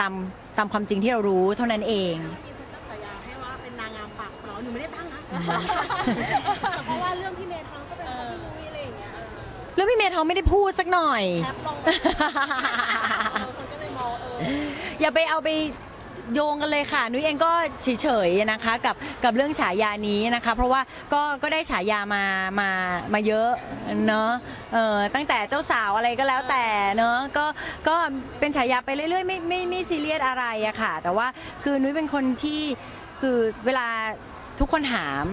ตามตามความจริงที่เรารู้เท่านั้นเอง มีคนตั้งฉายาให้ว่าเป็นนางงามปากเปล่าหนูไม่ได้ตั้งนะแต่เพราะว่าเรื่องพี่เมย์ท้องก็เป็นเพราะพี่นุ้ยอะไรอย่างเงี้ยเออแล้วพี่เมย์ทองไม่ได้พูดสักหน่อยแอปลงเออคนก็เลยมองเออ อย่าไปเอาไป โยงกันเลยค่ะ นุ้ยเองก็เฉยๆนะคะกับกับเรื่องฉายานี้นะคะ เพราะว่าก็ก็ได้ฉายามามามาเยอะเนอะเออตั้งแต่เจ้าสาวอะไรก็แล้วแต่เนอะก็ก็เป็นฉายาไปเรื่อยๆไม่ไม่ไม่ซีเรียสอะไรอะค่ะ แต่ว่าคือนุ้ยเป็นคนที่คือเวลาทุกคนถาม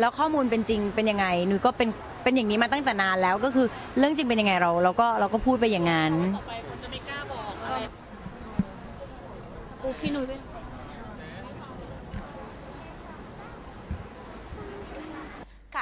แล้วข้อมูลเป็นจริงเป็นยังไงนุ้ยก็เป็นเป็นอย่างนี้มาตั้งแต่นานแล้วก็คือเรื่องจริงเป็นยังไงเราเราก็เราก็พูดไปอย่างนั้น ต่อไปคนจะไม่กล้าบอกอะไร กูพี่นุ้ยเป็น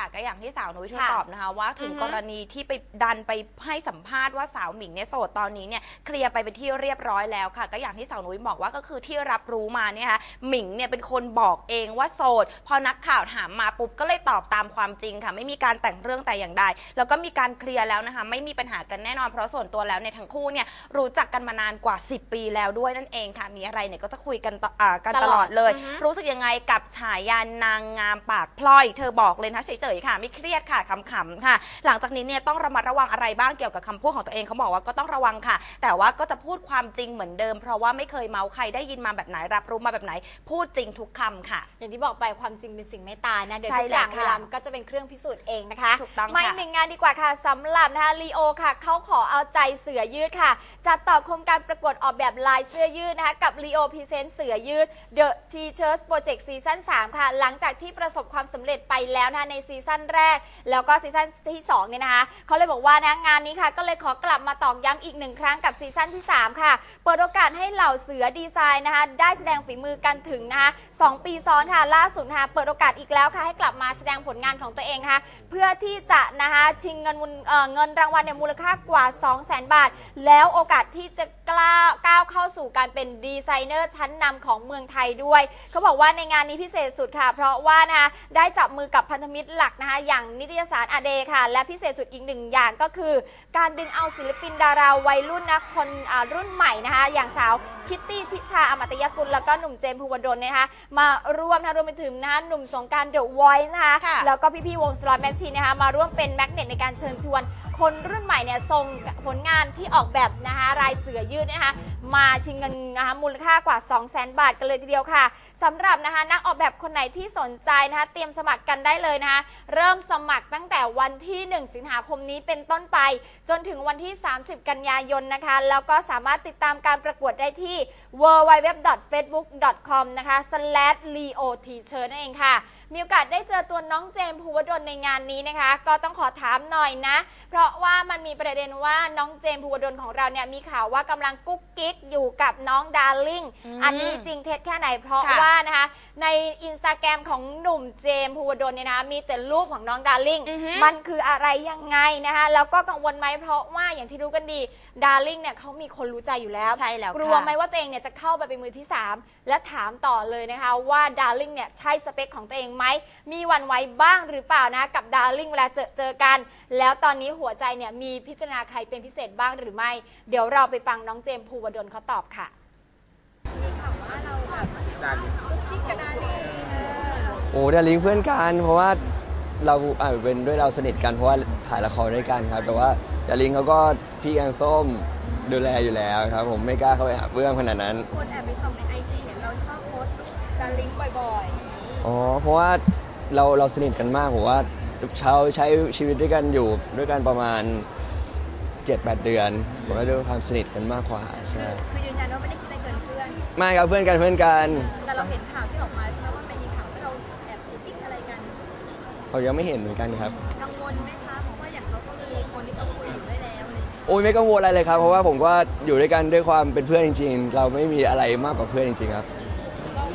ค่ะก็อย่างที่สาวนุ้ยเธอค่ะตอบนะคะว่าถึงอือฮึกรณีที่ไปดันไปให้สัมภาษณ์ว่าสาวหมิงเนี่ยโสดตอนนี้เนี่ยเคลียร์ไปเป็นที่เรียบร้อยแล้วค่ะ ก็อย่างที่สาวนุ้ยบอกว่าก็คือที่รับรู้มาเนี่ยค่ะหมิงเนี่ยเป็นคนบอกเองว่าโสด พอนักข่าวถามมาปุ๊บก็เลยตอบตามความจริงค่ะ ไม่มีการแต่งเรื่องแต่อย่างใดแล้วก็มีการเคลียร์แล้วนะคะ ไม่มีปัญหากันแน่นอนเพราะส่วนตัวแล้วเนี่ยทั้งคู่เนี่ยรู้จักกันมานานกว่า 10 ปีแล้วด้วยนั่นเองค่ะ มีอะไรเนี่ยก็จะคุยกันต่ออ่ากันตลอดเลยอือฮึรู้สึกยังไงกับฉายานางงามปากพลอย เธอบอกเลยนะเฉยๆค่ะ ไม่เครียดค่ะขำๆค่ะ หลังจากนี้เนี่ยต้องระมัดระวังอะไรบ้างเกี่ยวกับคำพูดของตัวเองเขาบอกว่าก็ต้องระวังค่ะ แต่ว่าก็จะพูดความจริงเหมือนเดิม เพราะว่าไม่เคยเมาใครได้ยินมาแบบไหนรับรู้มาแบบไหน พูดจริงทุกคำค่ะ อย่างที่บอกไปความจริงเป็นสิ่งไม่ตายนะ เดี๋ยวใช่ทุกอย่างแล้วเวค่ะลามันก็จะเป็นเครื่องพิสูจน์เองนะคะถูกต้องค่ะมาอีกหนึ่งงานดีกว่าค่ะสำหรับนะคะลีโอค่ะเขาขอเอาใจเสือยืดค่ะจัดต่อโครงการประกวดออกแบบลายเสื้อยืดนะคะ กับลีโอพรีเซนต์เสือยืด The T-shirt Project ซีซั่น3ค่ะ หลังจากที่ประสบความสำเร็จไปแล้วนะคะในซีซั่นแรก แล้วก็ซีซั่นที่2เนี่ยนะคะเขาเลยบอกว่านะงานนี้ค่ะ ก็เลยขอกลับมาตอกย้ำอีกหนึ่งครั้งกับซีซั่นที่ 3 ค่ะ เปิดโอกาสให้เหล่าเสือดีไซน์นะคะ ได้แสดงฝีมือกันถึงนะคะสองปีซ้อนค่ะล่าสุดนะคะเปิดโอกาสอีกแล้วค่ะให้กลับมาแสดงผลงานของตัวเองนะคะเพื่อที่จะนะคะชิงเงินเเงินรางวัลเนี่ยมูลค่ากว่า 2 0 0 0 0 0 บาท แล้วโอกาสที่จะกล้าก้าวเข้าสู่การเป็นดีไซเนอร์ชั้นนำของเมืองไทยด้วย เขาบอกว่าในงานนี้พิเศษสุดค่ะ เพราะว่านะคะได้จับมือกับพันธมิตรหลักนะคะอย่างนิตยสารอเดค่ะ และพิเศษสุดอีกหนึ่งอย่างก็คือ การดึงเอาศิลปินดาราวัยรุ่นนะคนอ่ารุ่นใหม่นะคะ อย่างสาวคิตตี้ชิชาอมตยกุล แล้วก็หนุ่มเจมส์ภูวดลเนยนะคะมาร่วมนะคะรวมไปถึงนะคะหนุ่มสงกรารเดอะไวท์นะคะค่ะแล้วก็พี่ๆวงสลอตแมชชีนนะคะมาร่วมเป็นแมกเนตในการเชิญชวน คนรุ่นใหม่เนี่ยส่งผลงานที่ออกแบบนะคะรายเสือยืดนะคะมาชิงเงินนะคะมูลค่ากว่า 2 0 0 0 0 0 บาทกันเลยทีเดียวค่ะสำหรับนะคะนักออกแบบคนไหนที่สนใจนะคะเตรียมสมัครกันได้เลยนะคะเริ่มสมัครตั้งแต่วันที่ 1 สิงหาคมนี้เป็นต้นไป จนถึงวันที่ 30 กันยายนนะคะแล้วก็สามารถติดตามการประกวดได้ที่ www.facebook.com นะคะ /leoteacher นั่นเองค่ะ มีโอกาสได้เจอตัวน้องเจมส์ภูวดลในงานนี้นะคะ ก็ต้องขอถามหน่อยนะ เพราะว่ามันมีประเด็นว่าน้องเจมส์ภูวดลของเราเนี่ยมีข่าวว่ากำลังกุ๊กกิ๊กอยู่กับน้องดาร์ลิงอืมอันนี้จริงเท็จแค่ไหนเพราะค่ะว่านะคะในอินสตาแกรมของหนุ่มเจมส์ภูวดลเนี่ยนะคะมีแต่รูปของน้องดาร์ลิงอือฮึมันคืออะไรยังไงนะคะแล้วก็กังวลไหมเพราะว่าอย่างที่รู้กันดีดาร์ลิงเนี่ยเขามีคนรู้ใจอยู่แล้วใช่แล้วกลัวค่ะไหมว่าตัวเองเนี่ยจะเข้าไปเป็นมือที่ 3 และถามต่อเลยนะคะว่าดาร์ลิงเนี่ยใช่สเปคของตัวเองไหม มีหวันไหวบ้างหรือเปล่านะกับดาร์ลิงเวลาเจอเจอกัน แล้วตอนนี้หัวใจเนี่ยมีพิจารณาใครเป็นพิเศษบ้างหรือไม่ เดี๋ยวเราไปฟังน้องเจมส์ภูวดลเขาตอบค่ะโอ้เดลิงเพื่อนกันเพราะว่าเราอ่าเป็นด้วยเราสนิทกันเพราะว่าถ่ายละครด้วยกันครับ แต่ว่าเดลิงเขาก็พี่แกงส้มดูแลอยู่แล้วครับ ผมไม่กล้าเข้าไปหาเพื่อนขนาดนั้น คนแอบไปส่องในไอจีเห็นเราชอบโพสต์การลิงก์บ่อย อ๋อ เพราะว่าเราเราสนิทกันมากผมว่าเช้าใช้ชีวิตด้วยกันอยู่ด้วยกันประมาณ 7-8 เดือนผมว่าด้วยความสนิทกันมากกว่าใช่ๆคือยืนยันว่าไม่ได้คิดอะไรเกินเพื่อน ไม่ครับเพื่อนกันเพื่อนกัน แต่เราเห็นข่าวที่ออกมาใช่ไหมว่ามันมีข่าวว่าเราแอบกุ๊กกิ๊กอะไรกันเรายังไม่เห็นเหมือนกันครับ กังวลไหมคะเพราะว่าอย่างเขาก็มีคนที่เขาคุยอยู่ด้วยแล้วอะไรอย่างเงี้ยโอ้ยไม่กังวลอะไรเลยครับ เพราะว่าผมก็อยู่ด้วยกันด้วยความเป็นเพื่อนจริง ๆ เราไม่มีอะไรมากกว่าเพื่อนจริงๆครับ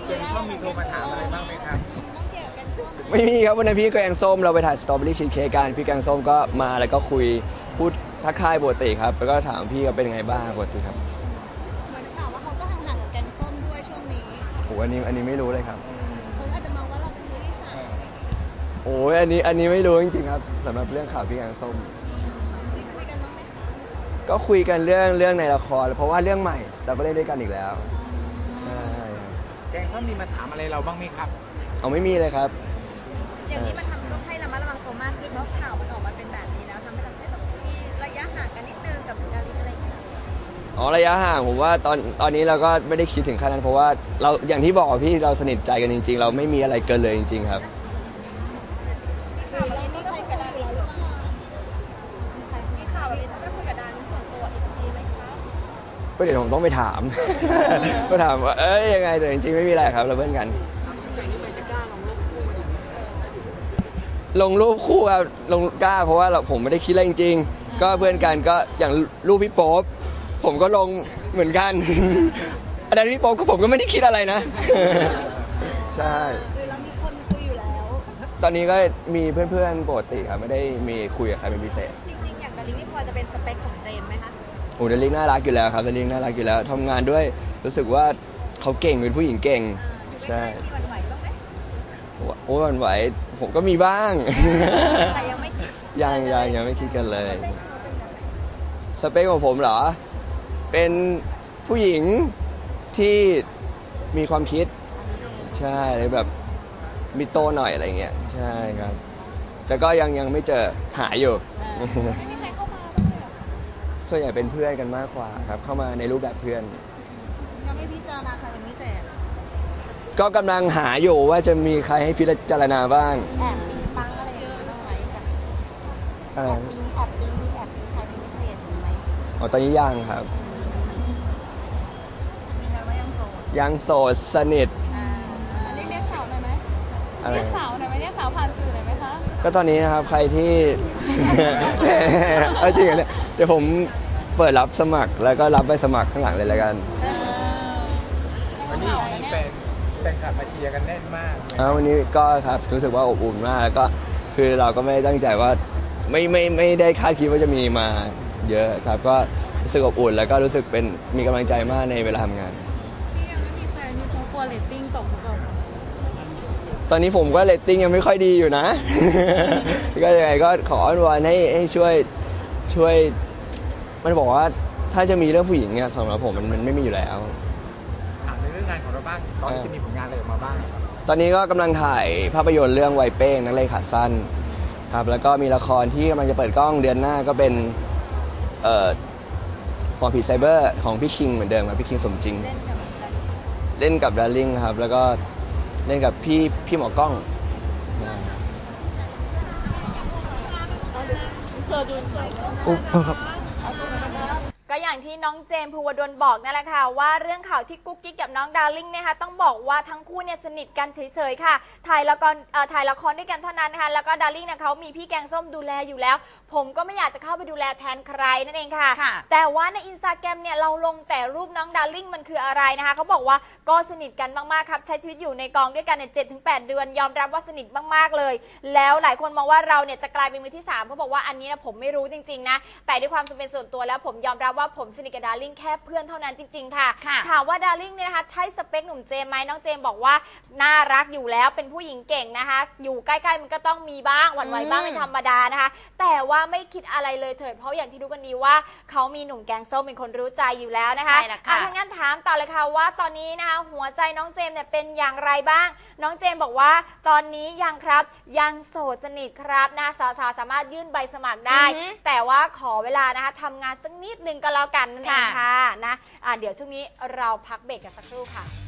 เจนส้มมีโทรมาถามอะไรบ้างไหมครับไม่มีครับวันนั้นพี่แกงส้มเราไปถ่ายสตรอเบอรี่ชีสเค้กกันพี่แกงส้มก็มาแล้วก็คุยพูดทักทายปกติครับ แล้วก็ถามพี่ว่าเป็นยังไงบ้างปกติครับเหมือนข่าวว่าเขาก็ห่างๆกับแกงส้มด้วยช่วงนี้โอ้อันนี้อันนี้ไม่รู้เลยครับอืมคนอาจจะมองว่าเราเป็นมือที่สามโอ้ยอันนี้อันนี้ไม่รู้จริงๆครับสำหรับเรื่องข่าวพี่แกงส้ม คุยคุยกันบ้างไหมคะก็คุยกันเรื่องเรื่องในละครเพราะว่าเรื่องใหม่เราก็เล่นด้วยกันอีกแล้วแแกงส้มมีมาถามอะไรเราบ้างไหมครับ เอาไม่มีเลยครับ อย่างนี้มันทำต้องให้ระมัดระวังตัวมากขึ้นเพราะข่าวมันออกมาเป็นแบบนี้แล้วทำให้เราให้แบบมีระยะห่างกันนิดนึงกับดารินอะไรอย่างเงี้ยอ๋อระยะห่างผมว่าตอนตอนนี้เราก็ไม่ได้คิดถึงขั้นนั้นเพราะว่าเราอย่างที่บอกพี่เราสนิทใจกันจริง ๆ เราไม่มีอะไรเกินเลยจริง ๆ ครับข่ ก็เดี๋ยวผมต้องไปถาม ก็ถามว่าเอ้ยยังไงแต่จริงๆไม่มีอะไรครับเราเพื่อนกันลงรูปคู่ครับลงกล้าเพราะว่าเราผมไม่ได้คิดอะไรจริง ๆ ก็เพื่อนกันก็อย่างรูปพี่โป๊ปผมก็ลงเหมือนกัน อันนั้นพี่โป๊ปก็ผมก็ไม่ได้คิดอะไรนะ ใช่หรือเรามีคนคุยอยู่แล้ว ตอนนี้ก็มีเพื่อนๆปกติครับไม่ได้มีคุยกับใครเป็นพิเศษ จริงๆ อย่างดารินนี่พอจะเป็นสเปคของ โอ้เดลิงน่ารักอยู่แล้วครับเดลิงน่ารักอยู่แล้วทำงานด้วยรู้สึกว่าเขาเก่งเป็นผู้หญิงเก่ง ใช่ มีวันไหวบ้างไหมโอ้ยหวันไหว ผมก็มีบ้าง แต่ยังไม่คิดยังยังยังไม่คิดกันเลย สเปคของผมเหรอ เป็นผู้หญิงที่มีความคิด ใช่เลยแบบมีโตหน่อยอะไรเงี้ย ใช่ครับ แต่ก็ยังยังไม่เจอหาอยู่ไม่มีใครเข้า ส่วนใหญ่เป็นเพื่อนกันมากกว่าครับ เข้ามาในรูปแบบเพื่อน ยังไม่พิจารณาใครเป็นพิเศษ ก็กำลังหาอยู่ว่าจะมีใครให้พิจารณาบ้างแอบปิงปังอะไรอย่างเงี้ยบ้างไหมแบบอะไรแอบปิงแอบปิงมีแอบปิงใครเป็นพิเศษไหมอ๋อตอนนี้ยังครับ มีงานว่ายังโสดยังโสดสนิทอ่าเรียกเรียกสาวหน่อยไหมอะไรเรียกสาวหน่อยไหมเรียกสาวผ่านสื่อหน่อยไหมคะ ก็ตอนนี้นะครับใครที่ เอาจริงเหรอเนี่ยเดี๋ยวผมเปิดรับสมัครแล้วก็รับไปสมัครข้างหลังเลยแล้วกันวันนี้มีแฟนแฟนคลับมาเชียร์กันแน่นมากอ้าววันนี้ก็ครับรู้สึกว่าอบอุ่นมากแล้วก็คือเราก็ไม่ได้ตั้งใจว่าไม่ไม่ไม่ได้คาดคิดว่าจะมีมาเยอะครับก็รู้สึกอบอุ่น แล้วก็รู้สึกเป็นมีกำลังใจมากในเวลาทำงาน ที่ยังไม่มีแฟนนี่เพราะกลัวเรตติ้งตกหรือเปล่า ตอนนี้ผมก็เรตติ้งยังไม่ค่อยดีอยู่นะ ก็ยังไงก็ขออ้อนวอนให้ให้ช่วยช่วย มันบอกว่าถ้าจะมีเรื่องผู้หญิงเนี่ยสำหรับผมมันมันไม่มีอยู่แล้วถามในเรื่องงานของเราบ้าง ตอนนี้จะมีผลงานอะไรออกมาบ้างตอนนี้ก็กำลังถ่ายภาพยนตร์เรื่องไวยเป้งนักเลงขาสั้นครับ แล้วก็มีละครที่กำลังจะเปิดกล้องเดือนหน้าก็เป็นเอ่อหมอผีไซเบอร์ของพี่คิงเหมือนเดิมครับพี่คิงสมจริง เล่นกับดารินเล่นกับดาร์ลิงครับ แล้วก็ เล่นกับพี่พี่หมอกล้องนะอุ๊บครับ อย่างที่น้องเจมส์ภูวดลบอกนั่นแหละค่ะ ว่าเรื่องข่าวที่กุ๊กกิ๊กกับน้องดาร์ลิงเนะคะต้องบอกว่าทั้งคู่เนี่ยสนิทกันเฉยๆค่ะถ่ายละครเอ่อถ่ายละครด้วยกันเท่านั้นนะคะแล้วก็ดาร์ลิงเนี่ยเขามีพี่แกงส้มดูแลอยู่แล้ว ผมก็ไม่อยากจะเข้าไปดูแลแทนใครนั่นเองค่ะ ค่ะ แต่ว่าในอินสตาแกรมเนี่ยเราลงแต่รูปน้องดาร์ลิงมันคืออะไรนะคะเขาบอกว่าก็สนิทกันมากๆครับใช้ชีวิตอยู่ในกองด้วยกันเนี่ยเจ็ดถึงแปดเดือน ยอมรับว่าสนิทมากๆเลย แล้วหลายคนมองว่าเราเนี่ยจะกลายเป็นมือที่สามเขาบอกว่าอันนี้นะผมไม่รู้จริงๆนะแต่ด้วยความเป็นส่วนตัวแล้วผมยอมรับว่าผมสนิทกับดาร์ลิงแค่เพื่อนเท่านั้นจริง ๆ ค่ะ ค่ะถามว่าดาร์ลิงเนี่ยนะคะใช่สเปคหนุ่มเจมส์ไหมน้องเจมส์บอกว่าน่ารักอยู่แล้วเป็นผู้หญิงเก่งนะคะ อยู่ใกล้ๆมันก็ต้องมีบ้างหวั่นไหวบ้างเป็นธรรมดานะคะ แต่ว่าไม่คิดอะไรเลยเถิดเพราะอย่างที่รู้กันดีว่าเขามีหนุ่มแกงส้มเป็นคนรู้ใจอยู่แล้วนะคะใช่แล้วค่ะ อ่ถ้างั้นถามต่อเลยค่ะว่าตอนนี้นะคะหัวใจน้องเจมส์เนี่ยเป็นอย่างไรบ้าง น้องเจมส์บอกว่าตอนนี้ยังครับยังโสดสนิทครับนะสาวๆสามารถยื่นใบสมัครได้ อือฮึแต่ว่าขอเวลานะคะทำงานสักนิดนึงก็แล้วกันนั่นเองค่ะค่ะนะอะเดี๋ยวช่วงนี้เราพักเบรกกันสักครู่ค่ะ